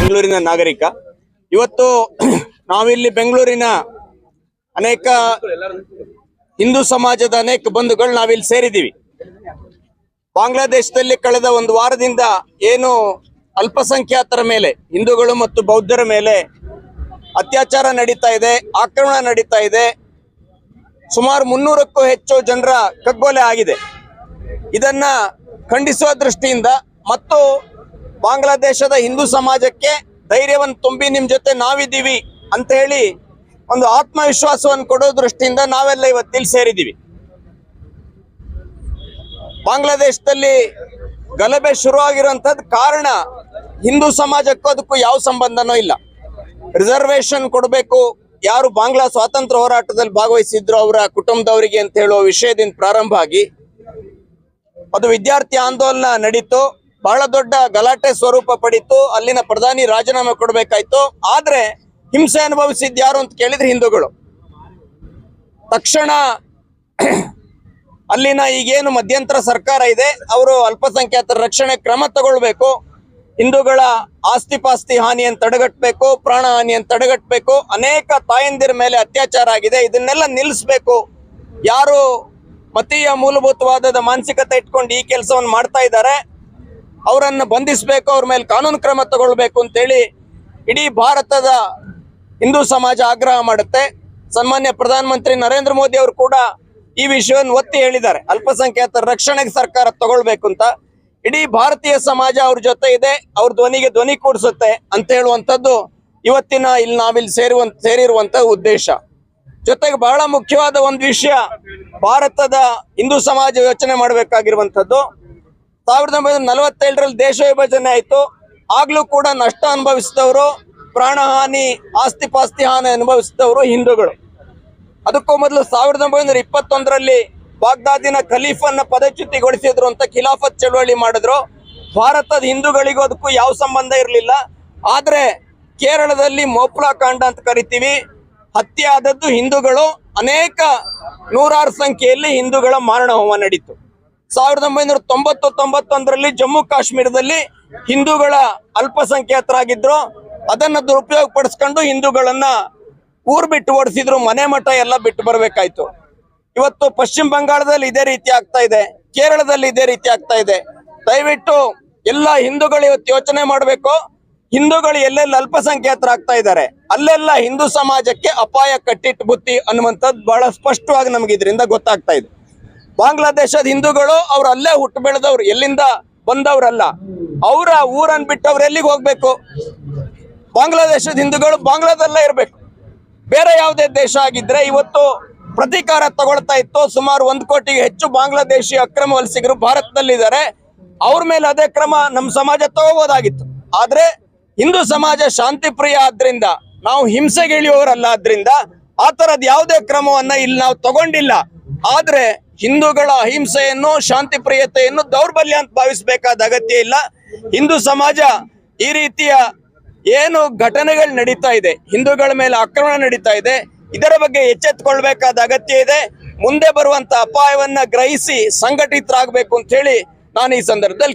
ಬೆಂಗಳೂರಿನ ನಾಗರಿಕ. ಇವತ್ತು ನಾವಿಲ್ಲಿ ಬೆಂಗಳೂರಿನ ಅನೇಕ ಹಿಂದೂ ಸಮಾಜದ ಅನೇಕ ಬಂಧುಗಳು ನಾವಿಲ್ಲಿ ಸೇರಿದ್ದೀವಿ. ಬಾಂಗ್ಲಾದೇಶದಲ್ಲಿ ಕಳೆದ ಒಂದು ವಾರದಿಂದ ಏನು ಅಲ್ಪಸಂಖ್ಯಾತರ ಮೇಲೆ, ಹಿಂದೂಗಳು ಮತ್ತು ಬೌದ್ಧರ ಮೇಲೆ ಅತ್ಯಾಚಾರ ನಡೀತಾ ಇದೆ, ಆಕ್ರಮಣ ನಡೀತಾ ಇದೆ. ಸುಮಾರು ಮುನ್ನೂರಕ್ಕೂ ಹೆಚ್ಚು ಜನರ ಕಗ್ಗೊಲೆ ಆಗಿದೆ. ಇದನ್ನ ಖಂಡಿಸುವ ದೃಷ್ಟಿಯಿಂದ ಮತ್ತು ಬಾಂಗ್ಲಾದೇಶದ ಹಿಂದೂ ಸಮಾಜಕ್ಕೆ ಧೈರ್ಯವನ್ನು ತುಂಬಿ ನಿಮ್ ಜೊತೆ ನಾವಿದ್ದೀವಿ ಅಂತ ಹೇಳಿ ಒಂದು ಆತ್ಮವಿಶ್ವಾಸವನ್ನು ಕೊಡೋ ದೃಷ್ಟಿಯಿಂದ ನಾವೆಲ್ಲ ಇವತ್ತಿಲ್ಲಿ ಸೇರಿದ್ದೀವಿ. ಬಾಂಗ್ಲಾದೇಶದಲ್ಲಿ ಗಲಭೆ ಶುರುವಾಗಿರುವಂತದ್ ಕಾರಣ ಹಿಂದೂ ಸಮಾಜಕ್ಕೂ ಅದಕ್ಕೂ ಯಾವ ಸಂಬಂಧನೂ ಇಲ್ಲ. ರಿಸರ್ವೇಶನ್ ಕೊಡಬೇಕು, ಯಾರು ಬಾಂಗ್ಲಾ ಸ್ವಾತಂತ್ರ್ಯ ಹೋರಾಟದಲ್ಲಿ ಭಾಗವಹಿಸಿದ್ರು ಅವರ ಕುಟುಂಬದವರಿಗೆ ಅಂತ ಹೇಳುವ ವಿಷಯದಿಂದ ಪ್ರಾರಂಭ ಆಗಿ ಅದು ವಿದ್ಯಾರ್ಥಿ ಆಂದೋಲನ ನಡೀತು. ಬಹಳ ದೊಡ್ಡ ಗಲಾಟೆ ಸ್ವರೂಪ ಪಡಿತು, ಅಲ್ಲಿನ ಪ್ರಧಾನಿ ರಾಜೀನಾಮೆ ಕೊಡಬೇಕಾಯ್ತು. ಆದ್ರೆ ಹಿಂಸೆ ಅನುಭವಿಸಿದ್ ಯಾರು ಅಂತ ಕೇಳಿದ್ರೆ ಹಿಂದೂಗಳು. ತಕ್ಷಣ ಅಲ್ಲಿನ ಈಗೇನು ಮಧ್ಯಂತರ ಸರ್ಕಾರ ಇದೆ, ಅವರು ಅಲ್ಪಸಂಖ್ಯಾತರ ರಕ್ಷಣೆ ಕ್ರಮ ತಗೊಳ್ಬೇಕು. ಹಿಂದೂಗಳ ಆಸ್ತಿ ಪಾಸ್ತಿ ಹಾನಿಯನ್ನು ತಡೆಗಟ್ಟಬೇಕು, ಪ್ರಾಣ ಹಾನಿಯನ್ನು ತಡೆಗಟ್ಟಬೇಕು. ಅನೇಕ ತಾಯಂದಿರ ಮೇಲೆ ಅತ್ಯಾಚಾರ ಆಗಿದೆ, ಇದನ್ನೆಲ್ಲ ನಿಲ್ಲಿಸ್ಬೇಕು. ಯಾರು ಮತೀಯ ಮೂಲಭೂತವಾದದ ಮಾನಸಿಕತೆ ಇಟ್ಕೊಂಡು ಈ ಕೆಲಸವನ್ನು ಮಾಡ್ತಾ ಇದ್ದಾರೆ ಅವರನ್ನು ಬಂಧಿಸಬೇಕು, ಅವ್ರ ಮೇಲೆ ಕಾನೂನು ಕ್ರಮ ತಗೊಳ್ಬೇಕು ಅಂತೇಳಿ ಇಡೀ ಭಾರತದ ಹಿಂದೂ ಸಮಾಜ ಆಗ್ರಹ ಮಾಡುತ್ತೆ. ಸನ್ಮಾನ್ಯ ಪ್ರಧಾನಮಂತ್ರಿ ನರೇಂದ್ರ ಮೋದಿ ಅವರು ಕೂಡ ಈ ವಿಷಯವನ್ನು ಒತ್ತಿ ಹೇಳಿದ್ದಾರೆ. ಅಲ್ಪಸಂಖ್ಯಾತರ ರಕ್ಷಣೆಗೆ ಸರ್ಕಾರ ತಗೊಳ್ಬೇಕು ಅಂತ. ಇಡೀ ಭಾರತೀಯ ಸಮಾಜ ಅವ್ರ ಜೊತೆ ಇದೆ, ಅವ್ರ ಧ್ವನಿಗೆ ಧ್ವನಿ ಕೂಡಿಸುತ್ತೆ ಅಂತ ಹೇಳುವಂಥದ್ದು ಇವತ್ತಿನ ಇಲ್ಲಿ ನಾವಿಲ್ಲಿ ಸೇರುವಂತ ಸೇರಿರುವಂತ ಉದ್ದೇಶ. ಜೊತೆಗೆ ಬಹಳ ಮುಖ್ಯವಾದ ಒಂದು ವಿಷಯ ಭಾರತದ ಹಿಂದೂ ಸಮಾಜ ಯೋಚನೆ ಮಾಡಬೇಕಾಗಿರುವಂತದ್ದು ಸಾವಿರದ ಒಂಬೈನೂರ ನಲವತ್ತೇಳರಲ್ಲಿ ದೇಶ ವಿಭಜನೆ ಆಯಿತು. ಆಗ್ಲೂ ಕೂಡ ನಷ್ಟ ಅನುಭವಿಸಿದವರು, ಪ್ರಾಣಹಾನಿ, ಆಸ್ತಿ ಪಾಸ್ತಿ ಹಾನಿ ಅನುಭವಿಸಿದವರು ಹಿಂದೂಗಳು. ಅದಕ್ಕೂ ಮೊದಲು ಸಾವಿರದ ಒಂಬೈನೂರ ಇಪ್ಪತ್ತೊಂದರಲ್ಲಿ ಬಾಗ್ದಾದಿನ ಖಲೀಫನ್ನ ಪದಚ್ಯುತಿಗೊಳಿಸಿದ್ರು ಅಂತ ಖಿಲಾಫತ್ ಚಳವಳಿ ಮಾಡಿದ್ರು. ಭಾರತದ ಹಿಂದೂಗಳಿಗೂ ಅದಕ್ಕೂ ಯಾವ ಸಂಬಂಧ ಇರಲಿಲ್ಲ. ಆದರೆ ಕೇರಳದಲ್ಲಿ ಮೋಪ್ಲಾ ಕಾಂಡ ಅಂತ ಕರಿತೀವಿ. ಹತ್ಯೆ ಆದದ್ದು ಹಿಂದೂಗಳು. ಅನೇಕ ನೂರಾರು ಸಂಖ್ಯೆಯಲ್ಲಿ ಹಿಂದೂಗಳ ಮಾರಣ ಹೋಮ ನಡೀತು. ಸಾವಿರದ ಒಂಬೈನೂರ ತೊಂಬತ್ತು ತೊಂಬತ್ತೊಂದರಲ್ಲಿ ಜಮ್ಮು ಕಾಶ್ಮೀರದಲ್ಲಿ ಹಿಂದೂಗಳ ಅಲ್ಪಸಂಖ್ಯಾತರಾಗಿದ್ರು. ಅದನ್ನ ದುರುಪಯೋಗ ಪಡಿಸ್ಕೊಂಡು ಹಿಂದೂಗಳನ್ನ ಊರ್ ಬಿಟ್ಟು ಓಡಿಸಿದ್ರು, ಮನೆ ಮಠ ಎಲ್ಲ ಬಿಟ್ಟು ಬರ್ಬೇಕಾಯ್ತು. ಇವತ್ತು ಪಶ್ಚಿಮ ಬಂಗಾಳದಲ್ಲಿ ಇದೇ ರೀತಿ ಆಗ್ತಾ ಇದೆ, ಕೇರಳದಲ್ಲಿ ಇದೇ ರೀತಿ ಆಗ್ತಾ ಇದೆ. ದಯವಿಟ್ಟು ಎಲ್ಲ ಹಿಂದೂಗಳು ಇವತ್ತು ಯೋಚನೆ ಮಾಡಬೇಕು. ಹಿಂದೂಗಳು ಎಲ್ಲೆಲ್ಲಿ ಅಲ್ಪಸಂಖ್ಯಾತರಾಗ್ತಾ ಇದ್ದಾರೆ, ಅಲ್ಲೆಲ್ಲ ಹಿಂದೂ ಸಮಾಜಕ್ಕೆ ಅಪಾಯ ಕಟ್ಟಿಟ್ಟು ಬುತ್ತಿ ಅನ್ನುವಂಥದ್ದು ಬಹಳ ಸ್ಪಷ್ಟವಾಗಿ ನಮಗೆ ಇದರಿಂದ ಗೊತ್ತಾಗ್ತಾ ಇದೆ. ಬಾಂಗ್ಲಾದೇಶದ ಹಿಂದೂಗಳು ಅವ್ರು ಅಲ್ಲೇ ಹುಟ್ಟು ಬೆಳೆದವ್ರು, ಎಲ್ಲಿಂದ ಬಂದವ್ರಲ್ಲ. ಅವರ ಊರನ್ನು ಬಿಟ್ಟು ಅವ್ರು ಎಲ್ಲಿಗೆ ಹೋಗ್ಬೇಕು? ಬಾಂಗ್ಲಾದೇಶದ ಹಿಂದೂಗಳು ಬಾಂಗ್ಲಾದಲ್ಲೇ ಇರಬೇಕು. ಬೇರೆ ಯಾವುದೇ ದೇಶ ಆಗಿದ್ರೆ ಇವತ್ತು ಪ್ರತೀಕಾರ ತಗೊಳ್ತಾ ಇತ್ತು. ಸುಮಾರು ಒಂದು ಕೋಟಿಗೆ ಹೆಚ್ಚು ಬಾಂಗ್ಲಾದೇಶಿ ಅಕ್ರಮ ವಲಸಿಗರು ಭಾರತದಲ್ಲಿದ್ದಾರೆ. ಅವ್ರ ಮೇಲೆ ಅದೇ ಕ್ರಮ ನಮ್ಮ ಸಮಾಜ ತಗೋಬೋದಾಗಿತ್ತು. ಆದ್ರೆ ಹಿಂದೂ ಸಮಾಜ ಶಾಂತಿ ಪ್ರಿಯ ಆದ್ರಿಂದ, ನಾವು ಹಿಂಸೆಗೆ ಇಳಿಯುವವರಲ್ಲ ಆದ್ರಿಂದ, ಆ ತರದ್ ಯಾವುದೇ ಕ್ರಮವನ್ನ ಇಲ್ಲಿ ನಾವು ತಗೊಂಡಿಲ್ಲ. ಆದ್ರೆ ಹಿಂದೂಗಳ ಅಹಿಂಸೆಯನ್ನು, ಶಾಂತಿ ಪ್ರಿಯತೆಯನ್ನು ದೌರ್ಬಲ್ಯ ಅಂತ ಭಾವಿಸಬೇಕಾದ ಅಗತ್ಯ ಇಲ್ಲ. ಹಿಂದೂ ಸಮಾಜ ಈ ರೀತಿಯ ಏನು ಘಟನೆಗಳು ನಡೀತಾ ಇದೆ, ಹಿಂದೂಗಳ ಮೇಲೆ ಆಕ್ರಮಣ ನಡೀತಾ ಇದೆ, ಇದರ ಬಗ್ಗೆ ಎಚ್ಚೆತ್ತುಕೊಳ್ಬೇಕಾದ ಅಗತ್ಯ ಇದೆ. ಮುಂದೆ ಬರುವಂತ ಅಪಾಯವನ್ನ ಗ್ರಹಿಸಿ ಸಂಘಟಿತರಾಗಬೇಕು ಅಂತ ಹೇಳಿ ನಾನು ಈ ಸಂದರ್ಭದಲ್ಲಿ